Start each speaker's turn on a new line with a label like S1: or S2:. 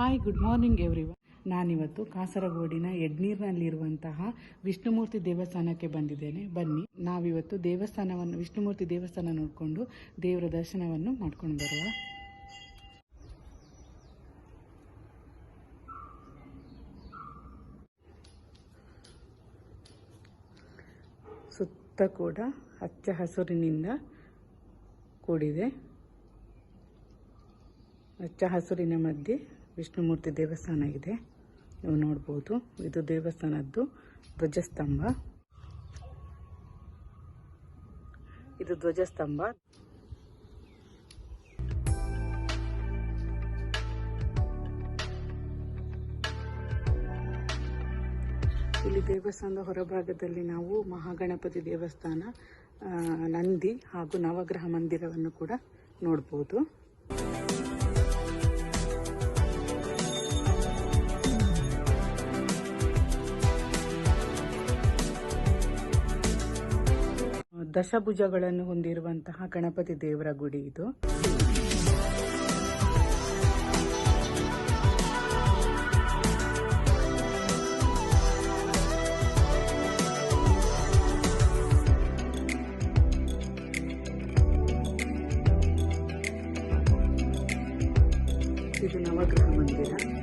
S1: Hi good morning everyone ನಾನಿವತ್ತು ಕಾಸರಗೋಡಿನ ಎಡ್ನೀರ್ನಲ್ಲಿರುವಂತಹ ವಿಷ್ಣುಮೂರ್ತಿ ದೇವಸ್ಥಾನಕ್ಕೆ ಬಂದಿದ್ದೇನೆ. ಬನ್ನಿ, ನಾವಿವತ್ತು ದೇವಸ್ಥಾನವನ್ನು, ವಿಷ್ಣುಮೂರ್ತಿ ದೇವಸ್ಥಾನ ನೋಡಿಕೊಂಡು ದೇವರ ದರ್ಶನವನ್ನು ಮಾಡ್ಕೊಂಡು ಬರುವ ಸುತ್ತ ಕೂಡ ಹಚ್ಚ ಹಸುರಿನಿಂದ ಕೂಡಿದೆ. ಹಚ್ಚ ಹಸುರಿನ ಮಧ್ಯೆ ವಿಷ್ಣುಮೂರ್ತಿ ದೇವಸ್ಥಾನ ಇದೆ. ನೀವು ನೋಡ್ಬೋದು. ಇದು ದೇವಸ್ಥಾನದ್ದು ಧ್ವಜಸ್ತಂಭ. ಇದು ಧ್ವಜಸ್ತಂಭ. ಇಲ್ಲಿ ದೇವಸ್ಥಾನದ ಹೊರಭಾಗದಲ್ಲಿ ನಾವು ಮಹಾಗಣಪತಿ ದೇವಸ್ಥಾನ ನಂದಿ ಹಾಗೂ ನವಗ್ರಹ ಮಂದಿರವನ್ನು ಕೂಡ ನೋಡ್ಬೋದು. ದಶಭುಜಗಳನ್ನು ಹೊಂದಿರುವಂತಹ ಗಣಪತಿ ದೇವರ ಗುಡಿ ಇದು. ಇದು ನವಗ್ರಹ ಮಂದಿರ.